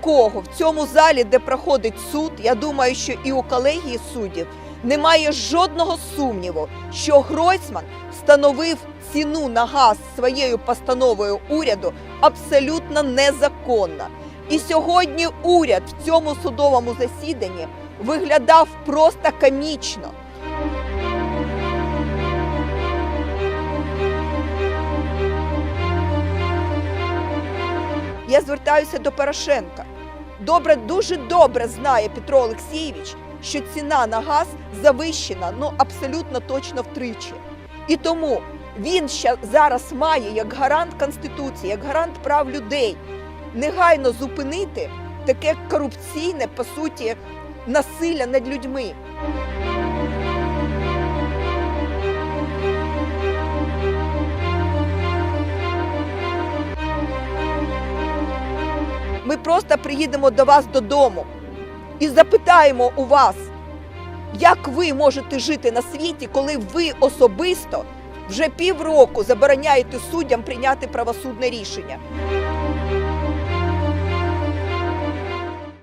кого в цьому залі, де проходить суд, я думаю, що і у колегії суддів немає жодного сумніву, що Гройсман встановив ціну на газ своєю постановою уряду абсолютно незаконно. І сьогодні уряд в цьому судовому засіданні виглядав просто комічно. Я звертаюся до Порошенка. Добре, дуже добре знає Петро Олексійович, що ціна на газ завищена ну абсолютно точно втричі. І тому він ще зараз має як гарант Конституції, як гарант прав людей негайно зупинити таке корупційне, по суті, насилля над людьми. Ми просто приїдемо до вас додому і запитаємо у вас, як ви можете жити на світі, коли ви особисто вже півроку забороняєте суддям прийняти правосудне рішення.